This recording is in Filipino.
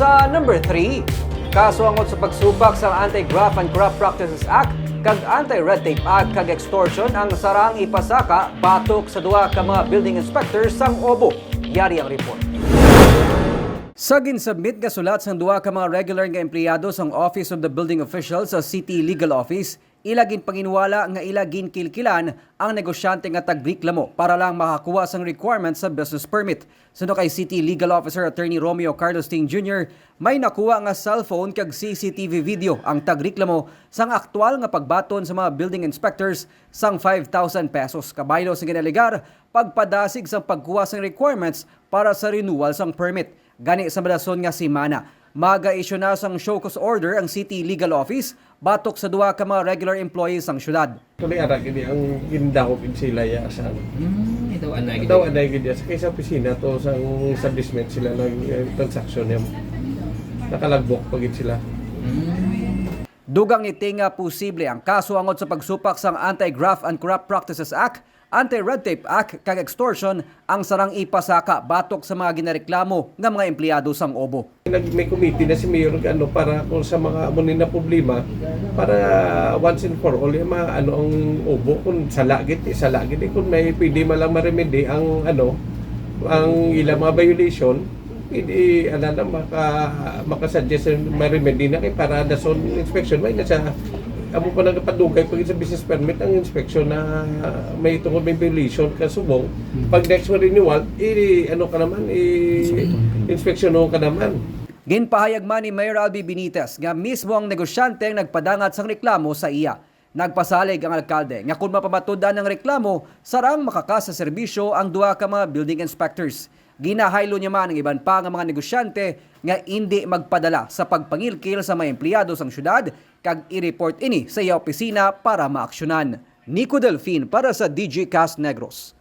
Sa number 3, kaso angot sa pagsubak sa Anti-Graft and Corrupt Practices Act kag Anti-Red Tape Act kag extortion ang sarang ipasaka batok sa duha ka mga building inspectors sang Obo. Yari ang report. Sa ginsubmit nga sulat sang duha ka mga regular nga empleyado sang Office of the Building Officials sa City Legal Office, ilagin panginwala nga ilagin kilkilan ang negosyante nga tagreklamo para lang makakuha sang requirements sa business permit. Suno kay City Legal Officer Attorney Romeo Carlos Ting Jr., may nakuha nga cellphone kag CCTV video ang tagreklamo sang aktual nga pagbaton sa mga building inspectors sang 5,000 pesos kabaylo sa ginaligar pagpadasig sa pagkuha sang requirements para sa renewal sang permit. Gani sa madason nga si Maga-issue na sang show cause order ang City Legal Office batok sa duha ka mga regular employees sang syudad. Kung ara gini ang gindakop in sila ya sa Hmm, ito anay daw anay gid sa kaysa opisina to sa establishment sila nag eh, transaction niya. Nakalagbok pagit sila. Hmm. Dugang ni nga posible ang kaso angot sa pagsupak sang Anti-Graft and Corrupt Practices Act, Anti-Red Tape Act kag extortion ang sarang ipasaka batok sa mga ginareklamo nga mga empleyado sang Obo. Nag may committee na si Mayor ano para kung sa mga amunin na problema para once and for all yung mga ano ang ubo kung salagit eh, salagit eh, kung may pwede malang maremedy ang ano ang ilang mga violation hindi ano na maka makasuggest ang maremedy na kay para na son inspection. May nasa amo pa nagpadugay pag sa business permit ang inspection na may tungkol may violation kasubong pag next renewal i ano ka naman i inspection ka naman Ginpahayag man ni Mayor Albi Benitez nga mismo ang negosyante ang nagpadangat sang reklamo sa iya. Nagpasalig ang alkalde nga kung mapamatudan ng reklamo, sarang makakasa serbisyo ang duha ka mga building inspectors. Ginahaylo niya man ang iban pa nga mga negosyante nga hindi magpadala sa pagpangilkil sa mga empleyado sang syudad kag i-report ini sa iya opisina para maaksyonan. Nico Delfin para sa DG Cast Negros.